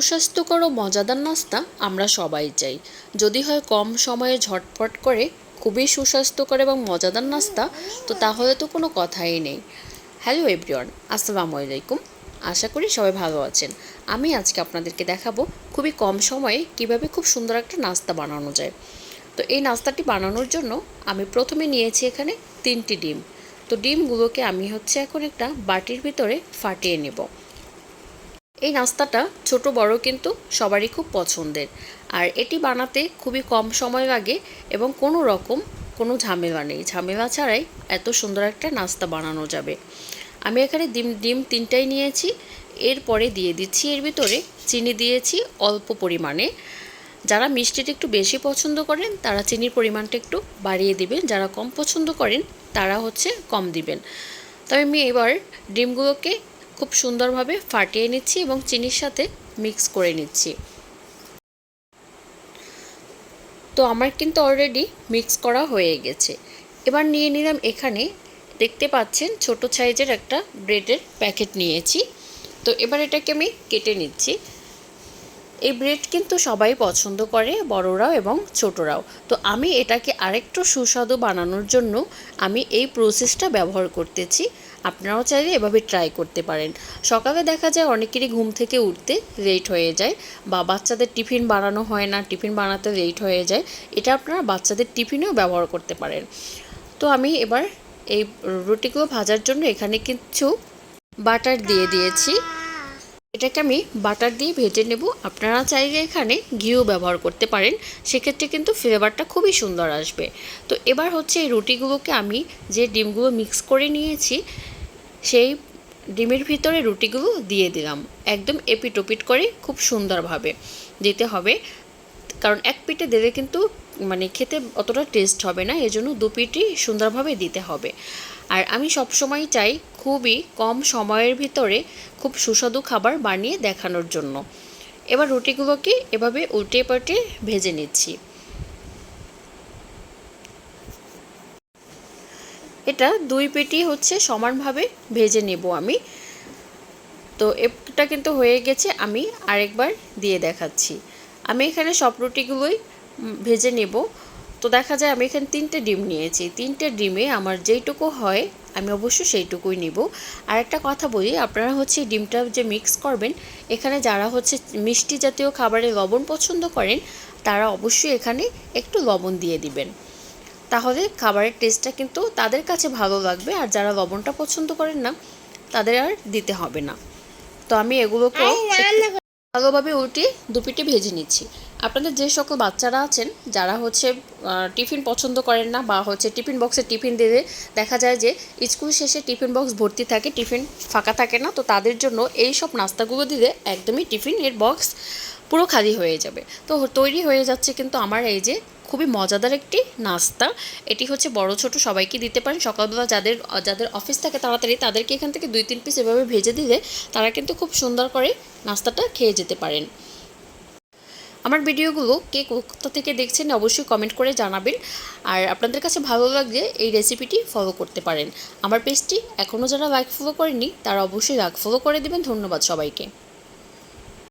সুস্বাস্থ্যকর ও মজাদার নাস্তা আমরা সবাই চাই। যদি হয় কম সময়ে ঝটপট করে খুবই সুস্বাস্থ্যকর এবং মজাদার নাস্তা, তো তাহলে তো কোনো কথাই নেই। হ্যালো এভরিওয়ান আসসালামু আলাইকুম। আশা করি সবাই ভালো আছেন। আমি আজকে আপনাদেরকে দেখাবো খুবই কম সময়ে কীভাবে খুব সুন্দর একটা নাস্তা বানানো যায়। তো এই নাস্তাটি বানানোর জন্য আমি প্রথমে নিয়েছি এখানে তিনটি ডিম। তো ডিমগুলোকে আমি হচ্ছে এখন একটা বাটির ভিতরে ফাটিয়ে নেব। এই নাস্তাটা ছোট, বড় কিন্তু সবারই খুব পছন্দের। আর এটি বানাতে খুবই কম সময় লাগে এবং কোনো রকম কোনো ঝামেলা নেই। ঝামেলা ছাড়াই এত সুন্দর একটা নাস্তা বানানো যাবে। আমি এখানে ডিম ডিম তিনটাই নিয়েছি। এরপরে দিয়ে দিচ্ছি, এর ভিতরে চিনি দিয়েছি অল্প পরিমাণে। যারা মিষ্টিটা একটু বেশি পছন্দ করেন, তারা চিনির পরিমাণটা একটু বাড়িয়ে দিবেন। যারা কম পছন্দ করেন, তারা হচ্ছে কম দিবেন। তবে আমি এবার ডিমগুলোকে খুব সুন্দরভাবে ফাটিয়ে নিচ্ছি এবং চিনির সাথে মিক্স করে নিচ্ছি। তো আমার কিন্তু অলরেডি মিক্স করা হয়ে গেছে। এবার নিয়ে নিলাম এখানে, দেখতে পাচ্ছেন ছোট সাইজের একটা ব্রেডের প্যাকেট নিয়েছি। তো এবার এটাকে আমি কেটে নিচ্ছি। এই ব্রেড কিন্তু সবাই পছন্দ করে, বড়রাও এবং ছোটরাও। তো আমি এটাকে আরেকটু সুস্বাদু বানানোর জন্য আমি এই প্রসেসটা ব্যবহার করতেছি। আপনারাও চাইলে এভাবে ট্রাই করতে পারেন। সকালে দেখা যায় অনেকেরই ঘুম থেকে উঠতে লেট হয়ে যায় বা বাচ্চাদের টিফিন বানানো হয় না, টিফিন বানাতে লেট হয়ে যায়। এটা আপনারা বাচ্চাদের টিফিনেও ব্যবহার করতে পারেন। তো আমি এবার এই রুটিগুলো ভাজার জন্য এখানে কিছু বাটার দিয়ে দিয়েছি। এটাকে আমি বাটার দিয়ে ভেজে নেব। আপনারা চাইলে এখানে ঘিও ব্যবহার করতে পারেন। সেক্ষেত্রে কিন্তু ফ্লেভারটা খুবই সুন্দর আসবে। তো এবার হচ্ছে এই রুটিগুলোকে আমি যে ডিমগুলো মিক্স করে নিয়েছি, সেই ডিমের ভিতরে রুটিগুলো দিয়ে দিলাম। একদম এপিটোপিট করে খুব সুন্দরভাবে দিতে হবে। কারণ এক পিঠে দিলে কিন্তু মানে খেতে অতটা টেস্ট হবে না, এজন্য দু পিঠই সুন্দরভাবে দিতে হবে। আর আমি সবসময় চাই খুবই কম সময়ের ভিতরে খুব সুস্বাদু খাবার বানিয়ে দেখানোর জন্য। এবার রুটিগুলোকে এভাবে উল্টে পাল্টে ভেজে নিচ্ছি। এটা দুই পেটি হচ্ছে সমানভাবে ভেজে নেব আমি। তো এটা কিন্তু হয়ে গেছে, আমি আরেকবার দিয়ে দেখাচ্ছি। আমি এখানে সব রুটিগুলোই ভেজে নেব। তো দেখা যায় আমি এখানে তিনটে ডিম নিয়েছি। তিনটে ডিমে আমার যেইটুকু হয় আমি অবশ্যই সেইটুকুই নিব। আর একটা কথা বলি আপনারা হচ্ছে ডিমটা যে মিক্স করবেন এখানে যারা হচ্ছে মিষ্টি জাতীয় খাবারে লবণ পছন্দ করেন তারা অবশ্যই এখানে একটু লবণ দিয়ে দিবেন। তাহলে খাবারের টেস্টটা কিন্তু তাদের কাছে ভালো লাগবে আর যারা লবণটা পছন্দ করেন না তাদের আর দিতে হবে না। তো আমি এগুলোকে ভালোভাবে উল্টে দুপিটি ভেজে নিচ্ছি। আপনাদের যে সকল বাচ্চারা আছেন, যারা হচ্ছে টিফিন পছন্দ করেন না বা হচ্ছে টিফিন বক্সে টিফিন দিলে দেখা যায় যে স্কুল শেষে টিফিন বক্স ভর্তি থাকে, টিফিন ফাঁকা থাকে না, তো তাদের জন্য এই সব নাস্তাগুলো দিলে একদমই টিফিনের বক্স পুরো খালি হয়ে যাবে। তো তৈরি হয়ে যাচ্ছে কিন্তু আমার এই যে খুবই মজাদার একটি নাস্তা। এটি হচ্ছে বড় ছোট সবাইকে দিতে পারেন। সকালবেলা যাদের যাদের অফিস থাকে তাড়াতাড়ি তাদেরকে এখান থেকে দুই তিন পিস এভাবে ভেজে দিলে তারা কিন্তু খুব সুন্দর করে নাস্তাটা খেয়ে যেতে পারেন। আমার ভিডিওগুলো কে কোথা থেকে দেখছেন অবশ্যই কমেন্ট করে জানাবেন। আর আপনাদের কাছে ভালো লাগলে এই রেসিপিটি ফলো করতে পারেন। আমার পেজটি এখনও যারা লাইক ফলো করেনি, তারা অবশ্যই লাইক ফলো করে দেবেন। ধন্যবাদ সবাইকে।